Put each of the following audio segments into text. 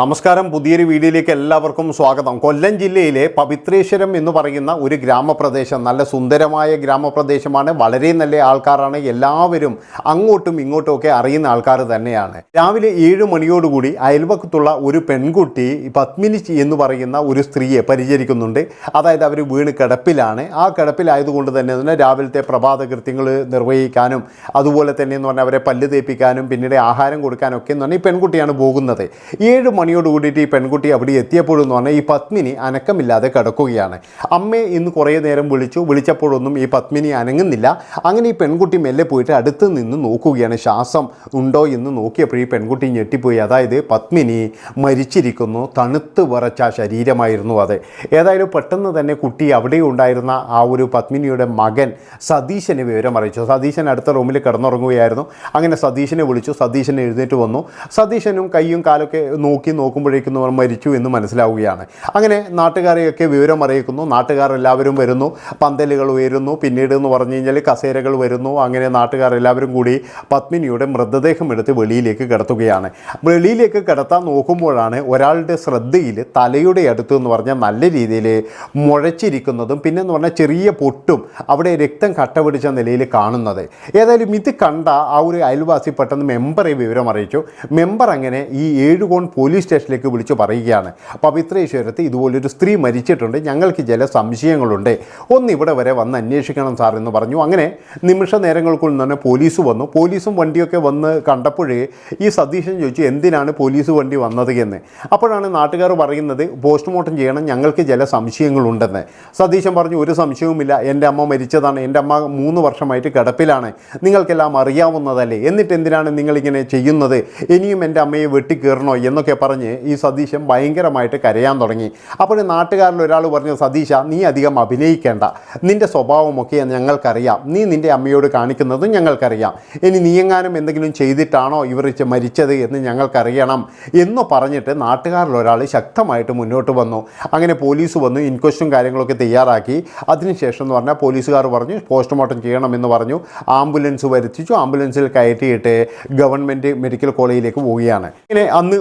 നമസ്കാരം. പുതിയൊരു വീഡിയോയിലേക്ക് എല്ലാവർക്കും സ്വാഗതം. കൊല്ലം ജില്ലയിലെ പവിത്രേശ്വരം എന്ന് പറയുന്ന ഒരു ഗ്രാമപ്രദേശം നല്ല സുന്ദരമായ ഗ്രാമപ്രദേശമാണ്. വളരെ നല്ല ആൾക്കാരാണ്. എല്ലാവരും അങ്ങോട്ടും ഇങ്ങോട്ടും ഒക്കെ അറിയുന്ന ആൾക്കാർ തന്നെയാണ്. രാവിലെ ഏഴ് മണിയോടുകൂടി അയൽവക്കത്തുള്ള ഒരു പെൺകുട്ടി പത്മിനി എന്ന് പറയുന്ന ഒരു സ്ത്രീയെ പരിചരിക്കുന്നുണ്ട്. അതായത് അവർ വീണ് കിടപ്പിലാണ്. ആ കിടപ്പിലായതുകൊണ്ട് തന്നെ തന്നെ രാവിലത്തെ പ്രഭാത കൃത്യങ്ങൾ നിർവഹിക്കാനും അതുപോലെ തന്നെ എന്ന് പറഞ്ഞാൽ അവരെ പല്ല് തേപ്പിക്കാനും പിന്നീട് ആഹാരം കൊടുക്കാനും ഒക്കെ എന്ന് പറഞ്ഞാൽ ഈ പെൺകുട്ടിയാണ് പോകുന്നത്. ഏഴ് മണിയോട് കൂടിയിട്ട് ഈ പെൺകുട്ടി അവിടെ എത്തിയപ്പോഴെന്ന് പറഞ്ഞാൽ ഈ പത്മിനി അനക്കമില്ലാതെ കിടക്കുകയാണ്. അമ്മയെ ഇന്ന് കുറേ നേരം വിളിച്ചു. വിളിച്ചപ്പോഴൊന്നും ഈ പത്മിനി അനങ്ങുന്നില്ല. അങ്ങനെ ഈ പെൺകുട്ടി മെല്ലെ പോയിട്ട് അടുത്ത് നിന്ന് നോക്കുകയാണ്. ശ്വാസം ഉണ്ടോ എന്ന് നോക്കിയപ്പോൾ ഈ പെൺകുട്ടി ഞെട്ടിപ്പോയി. അതായത് പത്മിനി മരിച്ചിരിക്കുന്നു. തണുത്ത് വിറച്ച ശരീരമായിരുന്നു അത്. ഏതായാലും പെട്ടെന്ന് തന്നെ കുട്ടി അവിടെ ഉണ്ടായിരുന്ന ആ ഒരു പത്മിനിയുടെ മകൻ സതീശന് വിവരം അറിയിച്ചു. സതീശൻ അടുത്ത റൂമിൽ കിടന്നുറങ്ങുകയായിരുന്നു. അങ്ങനെ സതീശനെ വിളിച്ചു. സതീശൻ എഴുന്നേറ്റ് വന്നു. സതീശനും കൈയും കാലൊക്കെ നോക്കി നോക്കുമ്പോഴേക്കും അവർ മരിച്ചു എന്ന് മനസ്സിലാവുകയാണ്. അങ്ങനെ നാട്ടുകാരെയൊക്കെ വിവരം അറിയിക്കുന്നു. നാട്ടുകാരെല്ലാവരും വരുന്നു. പന്തലുകൾ ഉയരുന്നു. പിന്നീട് എന്ന് പറഞ്ഞു കഴിഞ്ഞാൽ കസേരകൾ വരുന്നു. അങ്ങനെ നാട്ടുകാരെല്ലാവരും കൂടി പത്മിനിയുടെ മൃതദേഹം എടുത്ത് വെളിയിലേക്ക് കിടത്തുകയാണ്. വെളിയിലേക്ക് കിടത്താൻ നോക്കുമ്പോഴാണ് ഒരാളുടെ ശ്രദ്ധയിൽ തലയുടെ അടുത്ത് എന്ന് പറഞ്ഞാൽ നല്ല രീതിയിൽ മുഴച്ചിരിക്കുന്നതും പിന്നെ എന്ന് പറഞ്ഞാൽ ചെറിയ പൊട്ടും അവിടെ രക്തം കട്ടപിടിച്ച നിലയിൽ കാണുന്നത്. ഏതായാലും ഇത് കണ്ട ആ ഒരു അയൽവാസി പെട്ടെന്ന് മെമ്പറെ വിവരം അറിയിച്ചു. മെമ്പർ അങ്ങനെ ഈ ഏഴുകോൺ പോലീസ് സ്റ്റേഷനിലേക്ക് വിളിച്ചു പറയുകയാണ്. പവിത്രേശ്വരത്ത് ഇതുപോലൊരു സ്ത്രീ മരിച്ചിട്ടുണ്ട്. ഞങ്ങൾക്ക് ചില സംശയങ്ങളുണ്ട്. ഒന്ന് ഇവിടെ വരെ വന്ന് അന്വേഷിക്കണം സാർ എന്ന് പറഞ്ഞു. അങ്ങനെ നിമിഷ നേരങ്ങൾക്കുള്ളിൽ തന്നെ പോലീസ് വന്നു. പോലീസും വണ്ടിയൊക്കെ വന്ന് കണ്ടപ്പോഴേ ഈ സതീശൻ ചോദിച്ചു എന്തിനാണ് പോലീസ് വണ്ടി വന്നത് എന്ന്? അപ്പോഴാണ് നാട്ടുകാർ പറയുന്നത് പോസ്റ്റ്മോർട്ടം ചെയ്യണം. ഞങ്ങൾക്ക് ചില സംശയങ്ങളുണ്ടെന്ന്. സതീശൻ പറഞ്ഞു ഒരു സംശയവുമില്ല. എന്റെ അമ്മ മരിച്ചതാണ്. എന്റെ അമ്മ മൂന്ന് വർഷമായിട്ട് കിടപ്പിലാണ്. നിങ്ങൾക്കെല്ലാം അറിയാവുന്നതല്ലേ? എന്നിട്ട് എന്തിനാണ് നിങ്ങളിങ്ങനെ ചെയ്യുന്നത്? ഇനിയും എന്റെ അമ്മയെ വെട്ടിക്കീറണോ? എന്നൊക്കെ ഈ സതീശൻ ഭയങ്കരമായിട്ട് കരയാൻ തുടങ്ങി. അപ്പോൾ നാട്ടുകാരിൽ ഒരാൾ പറഞ്ഞു സതീശ നീ അധികം അഭിനയിക്കേണ്ട. നിന്റെ സ്വഭാവമൊക്കെ ഞങ്ങൾക്കറിയാം. നീ നിന്റെ അമ്മയോട് കാണിക്കുന്നതും ഞങ്ങൾക്കറിയാം. ഇനി നീയെങ്ങാനും എന്തെങ്കിലും ചെയ്തിട്ടാണോ ഇവർ മരിച്ചത് എന്ന് ഞങ്ങൾക്കറിയണം? എന്ന് പറഞ്ഞിട്ട് നാട്ടുകാരിൽ ഒരാൾ ശക്തമായിട്ട് മുന്നോട്ട് വന്നു. അങ്ങനെ പോലീസ് വന്നു ഇൻക്വസ്റ്റും കാര്യങ്ങളൊക്കെ തയ്യാറാക്കി. അതിനുശേഷം എന്ന് പറഞ്ഞാൽ പോലീസുകാർ പറഞ്ഞു പോസ്റ്റ്മോർട്ടം ചെയ്യണമെന്ന് പറഞ്ഞു. ആംബുലൻസ് വരുത്തിച്ചു. ആംബുലൻസിൽ കയറ്റിയിട്ട് ഗവൺമെന്റ് മെഡിക്കൽ കോളേജിലേക്ക് പോവുകയാണ്. ഇങ്ങനെ അന്ന്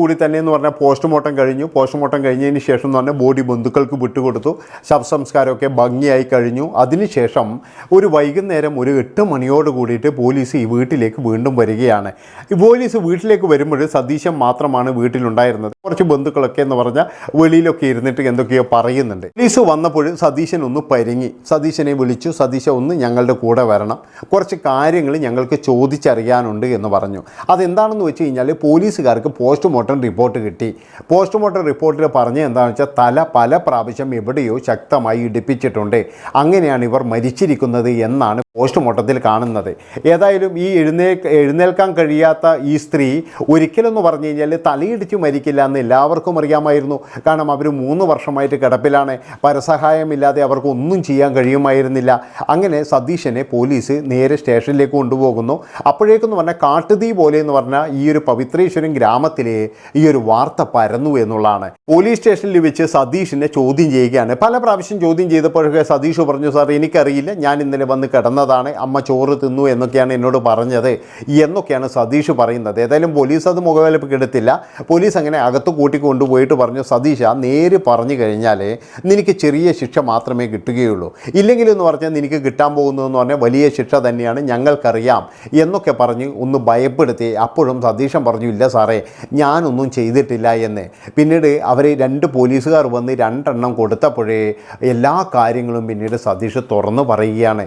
ഉച്ചയോടുകൂടി തന്നെ എന്ന് പറഞ്ഞാൽ പോസ്റ്റ്മോർട്ടം കഴിഞ്ഞു. പോസ്റ്റ്മോർട്ടം കഴിഞ്ഞതിന് ശേഷം എന്ന് പറഞ്ഞാൽ ബോഡി ബന്ധുക്കൾക്ക് വിട്ടുകൊടുത്തു. ശവസംസ്കാരമൊക്കെ ഭംഗിയായി കഴിഞ്ഞു. അതിനുശേഷം ഒരു വൈകുന്നേരം ഒരു എട്ട് മണിയോട് കൂടിയിട്ട് പോലീസ് ഈ വീട്ടിലേക്ക് വീണ്ടും വരികയാണ്. ഈ പോലീസ് വീട്ടിലേക്ക് വരുമ്പോൾ സതീശൻ മാത്രമാണ് വീട്ടിലുണ്ടായിരുന്നത്. കുറച്ച് ബന്ധുക്കളൊക്കെ എന്ന് പറഞ്ഞാൽ വെളിയിലൊക്കെ ഇരുന്നിട്ട് എന്തൊക്കെയോ പറയുന്നുണ്ട്. പോലീസ് വന്നപ്പോൾ സതീശൻ ഒന്ന് പരിങ്ങി. സതീശനെ വിളിച്ചു. സതീശ ഒന്ന് ഞങ്ങളുടെ കൂടെ വരണം. കുറച്ച് കാര്യങ്ങൾ ഞങ്ങൾക്ക് ചോദിച്ചറിയാനുണ്ട് എന്ന് പറഞ്ഞു. അതെന്താണെന്ന് വെച്ച് കഴിഞ്ഞാൽ പോലീസുകാർക്ക് പോസ്റ്റ്മോർട്ടം റിപ്പോർട്ട് കിട്ടി. പോസ്റ്റ്മോർട്ടം റിപ്പോർട്ടിൽ പറഞ്ഞത് എന്താണെന്ന് വെച്ചാൽ തല പല പ്രാവശ്യം എവിടെയോ ശക്തമായി ഇടിപ്പിച്ചിട്ടുണ്ട്. അങ്ങനെയാണ് ഇവർ മരിച്ചിരിക്കുന്നത് എന്നാണ് പോസ്റ്റ്മോർട്ടത്തിൽ കാണുന്നത്. ഏതായാലും ഈ എഴുന്നേ എഴുന്നേൽക്കാൻ കഴിയാത്ത ഈ സ്ത്രീ ഒരിക്കലെന്ന് പറഞ്ഞു കഴിഞ്ഞാൽ തലയിടിച്ച് മരിക്കില്ല എന്ന് എല്ലാവർക്കും അറിയാമായിരുന്നു. കാരണം അവർ മൂന്ന് വർഷമായിട്ട് കിടപ്പിലാണ്. പരസഹായമില്ലാതെ അവർക്ക് ഒന്നും ചെയ്യാൻ കഴിയുമായിരുന്നില്ല. അങ്ങനെ സതീശനെ പോലീസ് നേരെ സ്റ്റേഷനിലേക്ക് കൊണ്ടുപോകുന്നു. അപ്പോഴേക്കെന്ന് പറഞ്ഞാൽ കാട്ടുതീ പോലെ എന്ന് പറഞ്ഞാൽ ഈ ഒരു പവിത്രേശ്വരം ഗ്രാമത്തിലെ ഈ ഒരു വാർത്ത പരന്നു എന്നുള്ളതാണ്. പോലീസ് സ്റ്റേഷനിൽ വെച്ച് സതീഷിനെ ചോദ്യം ചെയ്യുകയാണ്. പല പ്രാവശ്യം ചോദ്യം ചെയ്തപ്പോഴൊക്കെ സതീഷ് പറഞ്ഞു സാർ എനിക്കറിയില്ല. ഞാൻ ഇന്നലെ വന്ന് കിടന്നതാണ് അമ്മ ചോറ് തിന്നു എന്നൊക്കെയാണ് എന്നോട് പറഞ്ഞത് എന്നൊക്കെയാണ് സതീഷ് പറയുന്നത്. ഏതായാലും പോലീസ് അത് മുഖവിലപ്പ് എടുത്തില്ല. പോലീസ് അങ്ങനെ അകത്ത് കൂട്ടി കൊണ്ടുപോയിട്ട് പറഞ്ഞു സതീഷ നേര് പറഞ്ഞു കഴിഞ്ഞാൽ നിനക്ക് ചെറിയ ശിക്ഷ മാത്രമേ കിട്ടുകയുള്ളൂ. ഇല്ലെങ്കിൽ എന്ന് പറഞ്ഞാൽ നിനക്ക് കിട്ടാൻ പോകുന്നതെന്ന് പറഞ്ഞാൽ വലിയ ശിക്ഷ തന്നെയാണ് ഞങ്ങൾക്കറിയാം എന്നൊക്കെ പറഞ്ഞ് ഒന്ന് ഭയപ്പെടുത്തി. അപ്പോഴും സതീശൻ പറഞ്ഞു ഇല്ല സാറേ ഞാനൊന്നും ചെയ്തിട്ടില്ല എന്ന്. പിന്നീട് അവർ രണ്ട് പോലീസുകാർ വന്ന് രണ്ടെണ്ണം കൊടുത്തപ്പോഴേ എല്ലാ കാര്യങ്ങളും പിന്നീട് സതീഷ് തുറന്നു പറയുകയാണ്.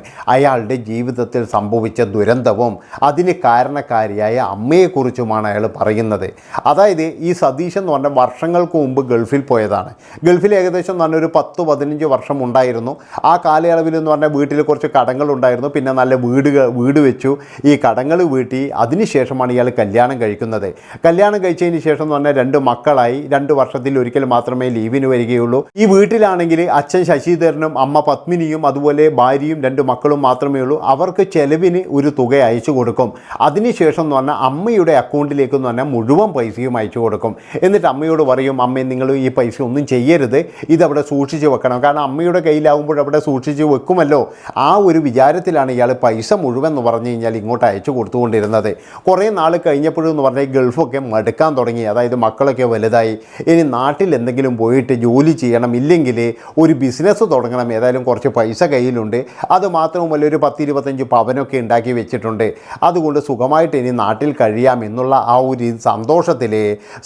അയാളുടെ ജീവിതത്തിൽ സംഭവിച്ച ദുരന്തവും അതിന് കാരണക്കാരിയായ അമ്മയെക്കുറിച്ചുമാണ് അയാൾ പറയുന്നത്. അതായത് ഈ സതീഷ് എന്ന് പറഞ്ഞാൽ വർഷങ്ങൾക്ക് മുമ്പ് ഗൾഫിൽ പോയതാണ്. ഗൾഫിൽ ഏകദേശം പറഞ്ഞാൽ ഒരു പത്ത് പതിനഞ്ച് വർഷം ഉണ്ടായിരുന്നു. ആ കാലയളവിൽ എന്ന് പറഞ്ഞാൽ വീട്ടിൽ കുറച്ച് കടങ്ങൾ ഉണ്ടായിരുന്നു. പിന്നെ നല്ല വീട് വീട് വെച്ചു. ഈ കടങ്ങൾ വീട്ടി. അതിനുശേഷമാണ് ഇയാൾ കല്യാണം കഴിക്കുന്നത്. കല്യാണം കഴിച്ചതിന് ശേഷം എന്ന് പറഞ്ഞാൽ രണ്ട് മക്കളായി. രണ്ട് വർഷത്തിൽ ഒരിക്കൽ മാത്രമേ ലീവിന് വരികയുള്ളൂ. ഈ വീട്ടിലാണെങ്കിൽ അച്ഛൻ ശശിധരനും അമ്മ പത്മിനിയും അതുപോലെ ഭാര്യയും രണ്ട് മക്കളും മാത്രമേ മാത്രമേ ഉള്ളൂ അവർക്ക് ചെലവിന് ഒരു തുക അയച്ചു കൊടുക്കും. അതിനുശേഷം എന്ന് പറഞ്ഞാൽ അമ്മയുടെ അക്കൗണ്ടിലേക്ക് എന്ന് പറഞ്ഞാൽ മുഴുവൻ പൈസയും അയച്ചു കൊടുക്കും. എന്നിട്ട് അമ്മയോട് പറയും അമ്മേ നിങ്ങൾ ഈ പൈസ ഒന്നും ചെയ്യരുത്. ഇതവിടെ സൂക്ഷിച്ച് വെക്കണം. കാരണം അമ്മയുടെ കയ്യിലാവുമ്പോൾ അവിടെ സൂക്ഷിച്ച് വെക്കുമല്ലോ. ആ ഒരു വിചാരത്തിലാണ് ഇയാൾ പൈസ മുഴുവൻ എന്ന് പറഞ്ഞു കഴിഞ്ഞാൽ ഇങ്ങോട്ട് അയച്ചു കൊടുത്തുകൊണ്ടിരുന്നത്. കുറേ നാൾ കഴിഞ്ഞപ്പോഴെന്ന് പറഞ്ഞാൽ ഈ ഗൾഫൊക്കെ മടുക്കാൻ തുടങ്ങി. അതായത് മക്കളൊക്കെ വലുതായി. ഇനി നാട്ടിൽ എന്തെങ്കിലും പോയിട്ട് ജോലി ചെയ്യണം. ഇല്ലെങ്കിൽ ഒരു ബിസിനസ് തുടങ്ങണം. ഏതായാലും കുറച്ച് പൈസ കയ്യിലുണ്ട്. അത് മാത്രവുമല്ല ഒരു പത്ത് ഇരുപത്തഞ്ച് പവനൊക്കെ ഉണ്ടാക്കി വെച്ചിട്ടുണ്ട്. അതുകൊണ്ട് സുഖമായിട്ട് ഇനി നാട്ടിൽ കഴിയാം എന്നുള്ള ആ ഒരു സന്തോഷത്തിൽ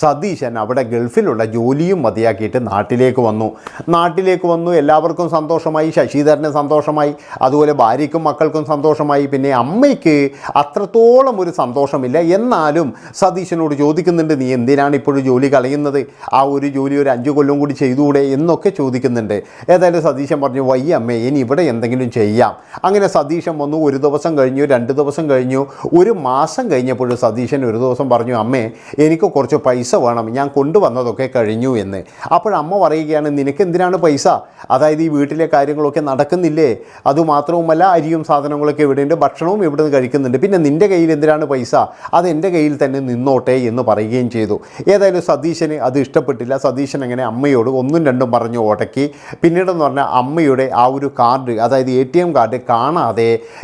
സതീശൻ അവിടെ ഗൾഫിലുള്ള ജോലിയും മതിയാക്കിയിട്ട് നാട്ടിലേക്ക് വന്നു. നാട്ടിലേക്ക് വന്നു എല്ലാവർക്കും സന്തോഷമായി ശശിധരന് സന്തോഷമായി അതുപോലെ ഭാര്യയ്ക്കും മക്കൾക്കും സന്തോഷമായി. പിന്നെ അമ്മയ്ക്ക് അത്രത്തോളം ഒരു സന്തോഷമില്ല. എന്നാലും സതീശനോട് ചോദിക്കുന്നുണ്ട് നീ എന്തിനാണ് ഇപ്പോഴും ജോലി കളയുന്നത്? ആ ഒരു ജോലി ഒരു അഞ്ച് കൊല്ലം കൂടി ചെയ്തുകൂടെ? എന്നൊക്കെ ചോദിക്കുന്നുണ്ട്. ഏതായാലും സതീശൻ പറഞ്ഞു വയ്യ അമ്മേ ഇനി ഇവിടെ എന്തെങ്കിലും ചെയ്യാം. അങ്ങനെ വന്നു ഒരു ദിവസം കഴിഞ്ഞു രണ്ട് ദിവസം കഴിഞ്ഞു. ഒരു മാസം കഴിഞ്ഞപ്പോൾ സതീശൻ ഒരു ദിവസം പറഞ്ഞു അമ്മേ എനിക്ക് കുറച്ച് പൈസ വേണം ഞാൻ കൊണ്ടുവന്നതൊക്കെ കഴിഞ്ഞു എന്ന്. അപ്പോഴമ്മ പറയുകയാണ് നിനക്ക് എന്തിനാണ് പൈസ? അതായത് ഈ വീട്ടിലെ കാര്യങ്ങളൊക്കെ നടക്കുന്നില്ലേ? അതുമാത്രവുമല്ല അരിയും സാധനങ്ങളൊക്കെ ഇവിടെയുണ്ട് ഭക്ഷണവും ഇവിടെ നിന്ന് കഴിക്കുന്നുണ്ട്. പിന്നെ നിന്റെ കയ്യിൽ എന്തിനാണ് പൈസ? അത് എന്റെ കയ്യിൽ തന്നെ നിന്നോട്ടെ എന്ന് പറയുകയും ചെയ്തു. ഏതായാലും സതീശന് അത് ഇഷ്ടപ്പെട്ടില്ല. സതീശൻ അങ്ങനെ അമ്മയോട് ഒന്നും രണ്ടും പറഞ്ഞു ഓടക്കി പിന്നീടെന്ന് പറഞ്ഞാൽ അമ്മയുടെ ആ ഒരു കാർഡ് അതായത് എം കാർഡ് കാണാതെ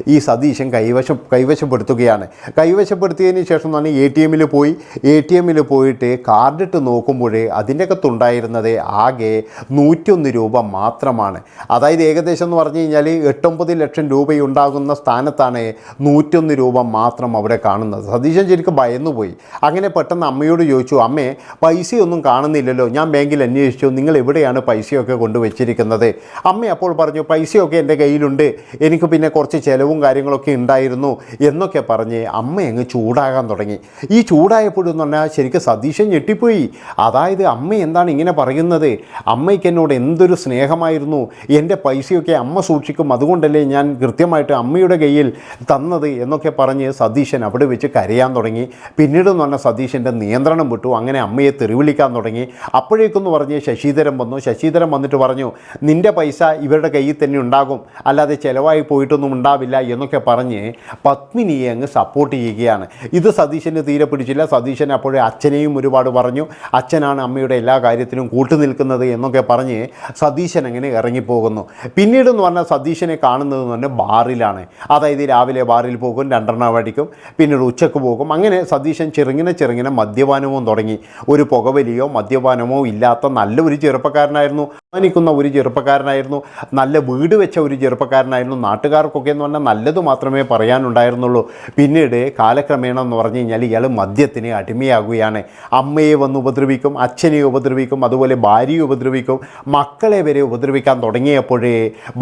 ഈ സതീശൻ കൈവശം കൈവശപ്പെടുത്തുകയാണ്. കൈവശപ്പെടുത്തിയതിന് ശേഷം തന്നെ എ ടി എമ്മിൽ പോയി. എ ടി എമ്മിൽ പോയിട്ട് കാർഡിട്ട് നോക്കുമ്പോഴേ അതിന്റെ അകത്തുണ്ടായിരുന്നത് ആകെ നൂറ്റൊന്ന് രൂപ മാത്രമാണ്. അതായത് ഏകദേശം എന്ന് പറഞ്ഞു കഴിഞ്ഞാൽ എട്ടൊമ്പത് ലക്ഷം രൂപയുണ്ടാകുന്ന സ്ഥാനത്താണ് നൂറ്റൊന്ന് രൂപ മാത്രം അവിടെ കാണുന്നത്. സതീശൻ ശരിക്കും ഭയന്നുപോയി. അങ്ങനെ പെട്ടെന്ന് അമ്മയോട് ചോദിച്ചു അമ്മേ പൈസയൊന്നും കാണുന്നില്ലല്ലോ. ഞാൻ ബാങ്കിൽ അന്വേഷിച്ചു. നിങ്ങൾ എവിടെയാണ് പൈസയൊക്കെ കൊണ്ടുവച്ചിരിക്കുന്നത്? അമ്മ അപ്പോൾ പറഞ്ഞു പൈസയൊക്കെ എന്റെ കയ്യിലുണ്ട്. എനിക്ക് പിന്നെ കുറച്ച് ചിലവും കാര്യങ്ങളൊക്കെ ഉണ്ടായിരുന്നു എന്നൊക്കെ പറഞ്ഞ് അമ്മ അങ്ങ് ചൂടാകാൻ തുടങ്ങി. ഈ ചൂടായപ്പോഴെന്ന് പറഞ്ഞാൽ ശരിക്കും സതീശൻ ഞെട്ടിപ്പോയി. അതായത് അമ്മ എന്താണ് ഇങ്ങനെ പറയുന്നത്? അമ്മയ്ക്ക് എന്നോട് എന്തൊരു സ്നേഹമായിരുന്നു? എന്റെ പൈസയൊക്കെ അമ്മ സൂക്ഷിക്കും. അതുകൊണ്ടല്ലേ ഞാൻ കൃത്യമായിട്ട് അമ്മയുടെ കയ്യിൽ തന്നത് എന്നൊക്കെ പറഞ്ഞ് സതീശൻ അവിടെ വെച്ച് കരയാൻ തുടങ്ങി. പിന്നീട് എന്ന് പറഞ്ഞാൽ സതീശന്റെ നിയന്ത്രണം വിട്ടു. അങ്ങനെ അമ്മയെ തെറിവിളിക്കാൻ തുടങ്ങി. അപ്പോഴേക്കെന്ന് പറഞ്ഞ് ശശിധരൻ വന്നു. ശശിധരൻ വന്നിട്ട് പറഞ്ഞു നിന്റെ പൈസ ഇവരുടെ കയ്യിൽ തന്നെ ഉണ്ടാകും. അല്ലാതെ ചിലവായി പോയിട്ടൊന്നും ഉണ്ടാവില്ല എന്നൊക്കെ പറഞ്ഞ് പത്മിനിയെ അങ്ങ് സപ്പോർട്ട് ചെയ്യുകയാണ്. ഇത് സതീശന് തീരെ പിടിച്ചില്ല. സതീശൻ അപ്പോഴേ അച്ഛനെയും ഒരുപാട് പറഞ്ഞു. അച്ഛനാണ് അമ്മയുടെ എല്ലാ കാര്യത്തിലും കൂട്ടുനിൽക്കുന്നത് എന്നൊക്കെ പറഞ്ഞ് സതീശൻ അങ്ങനെ ഇറങ്ങിപ്പോകുന്നു. പിന്നീട് എന്ന് പറഞ്ഞാൽ സതീശനെ കാണുന്നത് എന്ന് പറഞ്ഞാൽ ബാറിലാണ്. അതായത് രാവിലെ ബാറിൽ പോകും രണ്ടെണ്ണം അടിക്കും പിന്നീട് ഉച്ചയ്ക്ക് പോകും. അങ്ങനെ സതീശൻ ചെറുങ്ങനെ ചെറുങ്ങനെ മദ്യപാനവും തുടങ്ങി. ഒരു പുകവലിയോ മദ്യപാനമോ ഇല്ലാത്ത നല്ലൊരു ചെറുപ്പക്കാരനായിരുന്നു. മാനിക്കുന്ന ഒരു ചെറുപ്പക്കാരനായിരുന്നു. നല്ല വീട് വെച്ച ഒരു ചെറുപ്പക്കാരനായിരുന്നു. നാട്ടുകാർക്കൊക്കെ എന്ന് പറഞ്ഞാൽ നല്ലത് മാത്രമേ പറയാനുണ്ടായിരുന്നുള്ളൂ. പിന്നീട് കാലക്രമേണ എന്ന് പറഞ്ഞു കഴിഞ്ഞാൽ ഇയാൾ മദ്യത്തിന് അടിമയാകുകയാണ്. അമ്മയെ വന്ന് ഉപദ്രവിക്കും അച്ഛനെ ഉപദ്രവിക്കും അതുപോലെ ഭാര്യയെ ഉപദ്രവിക്കും മക്കളെ വരെ ഉപദ്രവിക്കാൻ തുടങ്ങിയപ്പോഴേ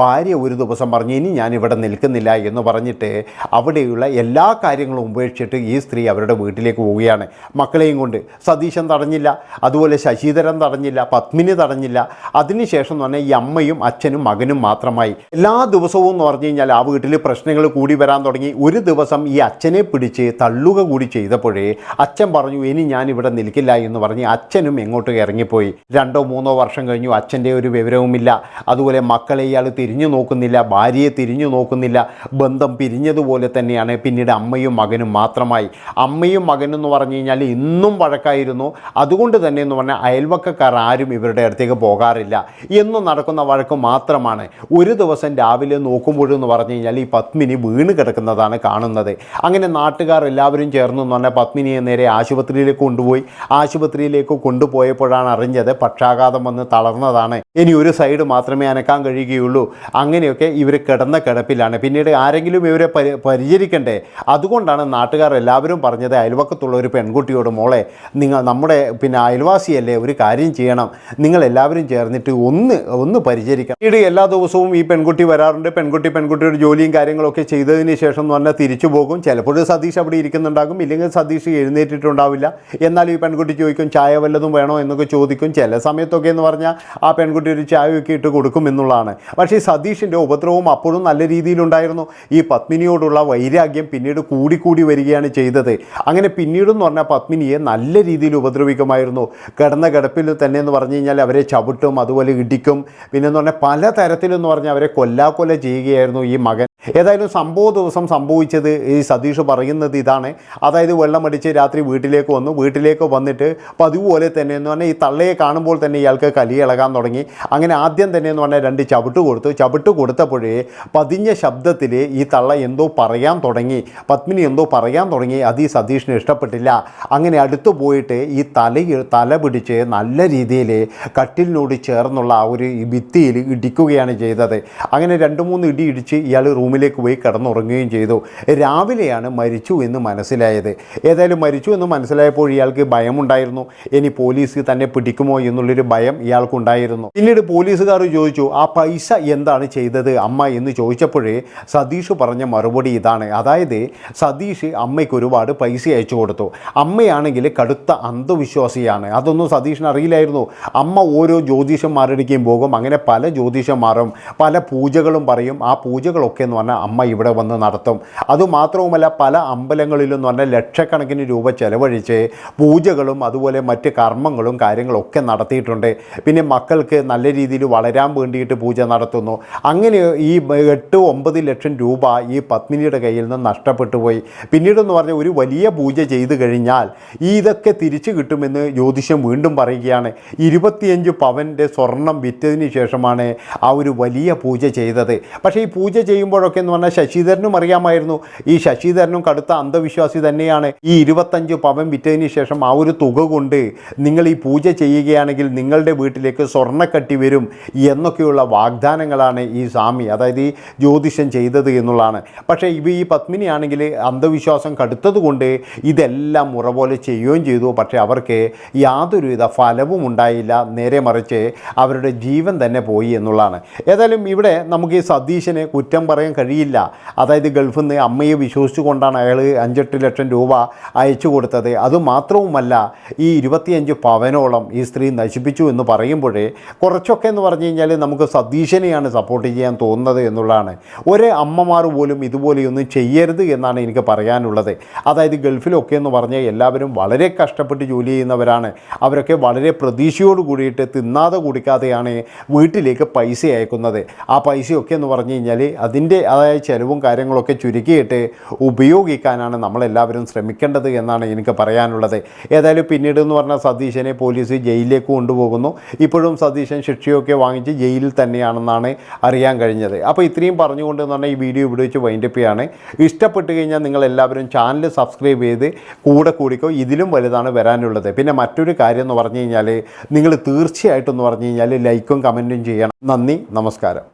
ഭാര്യ ഒരു ദിവസം പറഞ്ഞു ഇനി ഞാൻ ഇവിടെ നിൽക്കുന്നില്ല എന്ന് പറഞ്ഞിട്ട് അവിടെയുള്ള എല്ലാ കാര്യങ്ങളും ഉപേക്ഷിച്ചിട്ട് ഈ സ്ത്രീ അവരുടെ വീട്ടിലേക്ക് പോവുകയാണ്. മക്കളെയും കൊണ്ട് സതീശൻ തടഞ്ഞില്ല അതുപോലെ ശശിധരൻ തടഞ്ഞില്ല പത്മിനി തടഞ്ഞില്ല അതിനുശേഷം എന്ന് പറഞ്ഞാൽ ഈ അമ്മയും അച്ഛനും മകനും മാത്രമായി എല്ലാ ദിവസവും എന്ന് പറഞ്ഞു കഴിഞ്ഞാൽ ആ വീട്ടിൽ പ്രശ്നങ്ങൾ കൂടി വരാൻ തുടങ്ങി. ഒരു ദിവസം ഈ അച്ഛനെ പിടിച്ച് തള്ളുക കൂടി ചെയ്തപ്പോഴേ അച്ഛൻ പറഞ്ഞു ഇനി ഞാൻ ഇവിടെ നിൽക്കില്ല എന്ന് പറഞ്ഞ് അച്ഛനും എങ്ങോട്ട് ഇറങ്ങിപ്പോയി. രണ്ടോ മൂന്നോ വർഷം കഴിഞ്ഞു അച്ഛന്റെ ഒരു വിവരവുമില്ല. അതുപോലെ മക്കളെ ഇയാൾ തിരിഞ്ഞു നോക്കുന്നില്ല ഭാര്യയെ തിരിഞ്ഞു നോക്കുന്നില്ല. ബന്ധം പിരിഞ്ഞതുപോലെ തന്നെയാണ് പിന്നീട് അമ്മയും മകനും മാത്രമായി. അമ്മയും മകനും എന്ന് പറഞ്ഞു കഴിഞ്ഞാൽ ഇന്നും വഴക്കായിരുന്നു. അതുകൊണ്ട് തന്നെ എന്ന് പറഞ്ഞാൽ അയൽവക്കക്കാർ ആരും ഇവരുടെ അടുത്തേക്ക് പോകാറില്ല. എന്നും നടക്കുന്ന വഴക്ക് മാത്രമാണ് ഒരു ദിവസം രാവിലെ നോക്കുമ്പോഴെന്ന് പറഞ്ഞു കഴിഞ്ഞാൽ ഈ പത്മിനി വീണ് കിടക്കുന്നതാണ് കാണുന്നത്. അങ്ങനെ നാട്ടുകാർ എല്ലാവരും ചേർന്ന് എന്ന് പറഞ്ഞാൽ പത്മിനിയെ നേരെ ആശുപത്രിയിലേക്ക് കൊണ്ടുപോയി. ആശുപത്രിയിലേക്ക് കൊണ്ടുപോയപ്പോഴാണ് അറിഞ്ഞത് പക്ഷാഘാതം വന്ന് തളർന്നതാണ്. ഇനി ഒരു സൈഡ് മാത്രമേ അനക്കാൻ കഴിയുകയുള്ളൂ. അങ്ങനെയൊക്കെ ഇവർ കിടന്ന കിടപ്പിലാണ്. പിന്നീട് ആരെങ്കിലും ഇവരെ പരി പരിചരിക്കണ്ടേ? അതുകൊണ്ടാണ് നാട്ടുകാർ എല്ലാവരും പറഞ്ഞത് അയൽവക്കത്തുള്ള ഒരു പെൺകുട്ടിയോട് മോളെ നിങ്ങൾ നമ്മുടെ പിന്നെ അയൽവാസിയല്ലേ ഒരു കാര്യം ചെയ്യണം. നിങ്ങൾ എല്ലാവരും ചേർന്നിട്ട് ഒന്ന് ഒന്ന് പരിചരിക്കണം. പിന്നീട് എല്ലാ ദിവസവും ഈ പെൺകുട്ടി വരാറുണ്ട്. പെൺകുട്ടി പെൺകുട്ടിയുടെ ജോലിയും കാര്യങ്ങളൊക്കെ ചെയ്തതിന് ശേഷം എന്ന് പറഞ്ഞാൽ തിരിച്ചു പോകും. ചിലപ്പോൾ സതീഷ് അവിടെ ഇരിക്കുന്നുണ്ടാകും. ഇല്ലെങ്കിൽ സതീഷ് എഴുന്നേറ്റിട്ടുണ്ടാവില്ല. എന്നാൽ ഈ പെൺകുട്ടി ചോദിക്കും ചായ വല്ലതും വേണോ? എന്നൊക്കെ ചോദിക്കും. ചില സമയത്തൊക്കെ എന്ന് പറഞ്ഞാൽ ആ പെൺകുട്ടി ഒരു ചായയൊക്കെ ഇട്ട് കൊടുക്കും എന്നുള്ളതാണ്. പക്ഷേ സതീഷിന്റെ ഉപദ്രവം അപ്പോഴും നല്ല രീതിയിലുണ്ടായിരുന്നു. ഈ പത്മിനിയോടുള്ള വൈരാഗ്യം പിന്നീട് കൂടിക്കൂടി വരികയാണ് ചെയ്തത്. അങ്ങനെ പിന്നീടെന്ന് പറഞ്ഞാൽ പത്മിനിയെ നല്ല രീതിയിൽ ഉപദ്രവിക്കുമായിരുന്നു. കിടന്ന കിടപ്പിൽ തന്നെ എന്ന് പറഞ്ഞു കഴിഞ്ഞാൽ അവരെ ചവിട്ടും അതുപോലെ ഇടിക്കും. പിന്നെ എന്ന് പറഞ്ഞാൽ പല തരത്തിലെന്ന് പറഞ്ഞാൽ അവരെ കൊല്ലാക്കൊല ചെയ്യുകയായിരുന്നു ഈ മകൻ ഏതായാലും സംഭവ ദിവസം സംഭവിച്ചത് ഈ സതീഷ് പറയുന്നത് ഇതാണ്. അതായത് വെള്ളമടിച്ച് രാത്രി വീട്ടിലേക്ക് വന്നു. വീട്ടിലേക്ക് വന്നിട്ട് പതിവ് പോലെ തന്നെ എന്ന് പറഞ്ഞാൽ ഈ തള്ളയെ കാണുമ്പോൾ തന്നെ ഇയാൾക്ക് കലി ഇളകാൻ തുടങ്ങി. അങ്ങനെ ആദ്യം തന്നെ എന്ന് പറഞ്ഞാൽ രണ്ട് ചവിട്ട് കൊടുത്തു. ചവിട്ട് കൊടുത്തപ്പോഴേ പതിഞ്ഞ ശബ്ദത്തിൽ ഈ തള്ള എന്തോ പറയാൻ തുടങ്ങി. പത്മിനി എന്തോ പറയാൻ തുടങ്ങി. അത് ഈ സതീഷിന് ഇഷ്ടപ്പെട്ടില്ല. അങ്ങനെ അടുത്ത് പോയിട്ട് ഈ തല തല പിടിച്ച് നല്ല രീതിയിൽ കട്ടിലിനോട് ചേർന്നുള്ള ആ ഒരു ഭിത്തിയിൽ ഇടിക്കുകയാണ് ചെയ്തത്. അങ്ങനെ രണ്ട് മൂന്ന് ഇടി ഇടിച്ച് ഇയാൾ റൂമിലേക്ക് പോയി കിടന്നുറങ്ങുകയും ചെയ്തു. രാവിലെയാണ് മരിച്ചു എന്ന് മനസ്സിലായത്. ഏതായാലും മരിച്ചു എന്ന് മനസ്സിലായപ്പോൾ ഇയാൾക്ക് ഭയമുണ്ടായിരുന്നു. ഇനി പോലീസ് തന്നെ പിടിക്കുമോ എന്നുള്ളൊരു ഭയം ഇയാൾക്കുണ്ടായിരുന്നു. പിന്നീട് പോലീസുകാർ ചോദിച്ചു ആ പൈസ എന്താണ് ചെയ്തത് അമ്മ? എന്ന് ചോദിച്ചപ്പോഴേ സതീഷ് പറഞ്ഞ മറുപടി ഇതാണ്. അതായത് സതീഷ് അമ്മയ്ക്ക് ഒരുപാട് പൈസ അയച്ചു കൊടുത്തു. അമ്മയാണെങ്കിൽ കടുത്ത അന്ധവിശ്വാസിയാണ്. അതൊന്നും സതീഷിന് അറിയില്ലായിരുന്നു. അമ്മ ഓരോ ജ്യോതിഷന്മാരുടെയും പോകും അങ്ങനെ പല ജ്യോതിഷന്മാരും പല പൂജകളും പറയും. ആ പൂജകളൊക്കെ എന്ന് പറഞ്ഞാൽ അമ്മ ഇവിടെ വന്ന് നടത്തും. അതുമാത്രവുമല്ല പല അമ്പലങ്ങളിലും എന്ന് പറഞ്ഞാൽ ലക്ഷക്കണക്കിന് രൂപ ചെലവഴിച്ച് പൂജകളും അതുപോലെ മറ്റ് കർമ്മങ്ങളും കാര്യങ്ങളൊക്കെ നടത്തിയിട്ടുണ്ട്. പിന്നെ മക്കൾക്ക് നല്ല രീതിയിൽ വളരാൻ വേണ്ടിയിട്ട് പൂജ നടത്തുന്നു. അങ്ങനെ ഈ എട്ട് ഒമ്പത് ലക്ഷം രൂപ ഈ പത്മിനിയുടെ കയ്യിൽ നിന്ന് നഷ്ടപ്പെട്ടു പോയി. പിന്നീടെന്ന് പറഞ്ഞാൽ ഒരു വലിയ പൂജ ചെയ്തു കഴിഞ്ഞാൽ ഈ ഇതൊക്കെ തിരിച്ചു കിട്ടുമെന്ന് ജ്യോതിഷം വീണ്ടും പറയുകയാണ്. ഇരുപത്തിയഞ്ച് പവന്റെ സ്വർണം വിറ്റതിന് ശേഷമാണ് ആ ഒരു വലിയ പൂജ ചെയ്തത്. പക്ഷേ ഈ പൂജ ചെയ്യുമ്പോഴൊക്കെ എന്ന് പറഞ്ഞാൽ ശശിധരനും അറിയാമായിരുന്നു. ഈ ശശിധരനും കടുത്ത അന്ധവിശ്വാസി തന്നെയാണ്. ഈ ഇരുപത്തഞ്ച് പവൻ വിറ്റതിന് ശേഷം ആ ഒരു തുക കൊണ്ട് നിങ്ങൾ ഈ പൂജ ചെയ്യുകയാണെങ്കിൽ നിങ്ങളുടെ വീട്ടിലേക്ക് സ്വർണക്കട്ടി വരും എന്നൊക്കെയുള്ള വാഗ്ദാനങ്ങളാണ് ഈ സ്വാമി അതായത് ഈ ജ്യോതിഷം ചെയ്തത് എന്നുള്ളതാണ്. പക്ഷേ ഇവ ഈ പത്മിനിയാണെങ്കിൽ അന്ധവിശ്വാസം കടുത്തതുകൊണ്ട് ഇതെല്ലാം മുറ പോലെ ചെയ്യുകയും ചെയ്തു. പക്ഷേ അവർക്ക് യാതൊരുവിധ ഫലവും ഉണ്ടായില്ല. നേരെ മറിച്ച് അവരുടെ ജീവൻ തന്നെ പോയി എന്നുള്ളതാണ്. ഏതായാലും ഇവിടെ നമുക്ക് ഈ സതീശനെ കുറ്റം പറയാൻ കഴിയില്ല. അതായത് ഗൾഫിൽ നിന്ന് അമ്മയെ വിശ്വസിച്ചുകൊണ്ടാണ് അയാൾ അഞ്ചെട്ട് ലക്ഷം രൂപ അയച്ചു കൊടുത്തത്. അതുമാത്രവുമല്ല ഈ ഇരുപത്തിയഞ്ച് പവനോളം ഈ സ്ത്രീ നശിപ്പിച്ചു എന്ന് പറയുമ്പോഴേ കുറച്ചൊക്കെ എന്ന് പറഞ്ഞു കഴിഞ്ഞാൽ നമുക്ക് സതീശനെയാണ് സപ്പോർട്ട് ചെയ്യാൻ തോന്നുന്നത് എന്നുള്ളതാണ്. ഒരേ അമ്മമാർ പോലും ഇതുപോലെയൊന്നും ചെയ്യരുത് എന്നാണ് എനിക്ക് പറയാനുള്ളത്. അതായത് ഗൾഫിലൊക്കെ എന്ന് പറഞ്ഞാൽ എല്ലാവരും വളരെ കഷ്ടപ്പെട്ട് ജോലി ചെയ്യുന്നവരാണ്. അവരൊക്കെ വളരെ പ്രതീക്ഷയോട് കൂടിയിട്ട് തിന്നാതെ കുടിക്കാതെയാണ് വീട്ടിലേക്ക് പൈസ അയക്കുന്നത്. ആ പൈസയൊക്കെ എന്ന് പറഞ്ഞു കഴിഞ്ഞാൽ അതിന്റെ അതായത് ചിലവും കാര്യങ്ങളൊക്കെ ചുരുക്കിയിട്ട് ഉപയോഗിക്കാനാണ് നമ്മളെല്ലാവരും ശ്രമിക്കേണ്ടത് എന്നാണ് എനിക്ക് പറയാനുള്ളത്. ഏതായാലും പിന്നീട് എന്ന് പറഞ്ഞാൽ സതീശനെ പോലീസ് ജയിലിലേക്ക് കൊണ്ടുപോകുന്നു. ഇപ്പോഴും സതീശൻ ശിക്ഷയൊക്കെ വാങ്ങിച്ച് ജയിലിൽ തന്നെയാണെന്നാണ് അറിയാൻ കഴിഞ്ഞത്. അപ്പോൾ ഇത്രയും പറഞ്ഞുകൊണ്ട് എന്ന് പറഞ്ഞാൽ ഈ വീഡിയോ ഇവിടെ വെച്ച് വൈൻഡപ്പ് ചെയ്യാണ്. ഇഷ്ടപ്പെട്ട് കഴിഞ്ഞാൽ നിങ്ങളെല്ലാവരും ചാനൽ സബ്സ്ക്രൈബ് ചെയ്ത് കൂടെ കൂടിക്കോ. ഇതിലും വലുതാണ് വരാനുള്ളത്. പിന്നെ മറ്റൊരു കാര്യം എന്ന് പറഞ്ഞു കഴിഞ്ഞാൽ നിങ്ങൾ തീർച്ചയായിട്ടും എന്ന് പറഞ്ഞു കഴിഞ്ഞാൽ ലൈക്കും കമന്റും ചെയ്യണം. നന്ദി നമസ്കാരം.